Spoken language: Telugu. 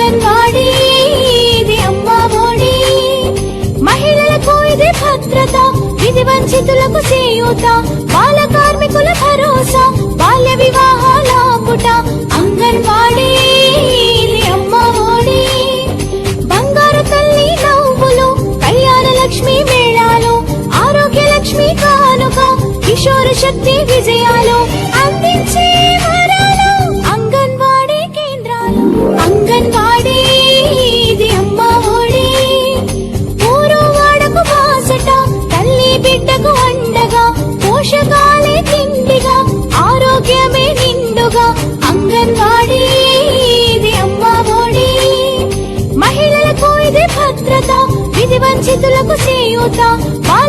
అంగన్వాడీ ఇది అమ్మ మహిళలకు ఇది భద్రత ఇది వంచితులకు చేయూత బాల కార్మికుల భరోసా బాల్య వివాహాల పుట అంగన్వాడి ఇది అమ్మ బంగారు తల్లి నవ్వులు కళ్యాణ లక్ష్మి మేళాలు ఆరోగ్య లక్ష్మి కానుక కిషోర శక్తి విజయ ఇది భద్రత ఇది వంచితులకు చేయూత.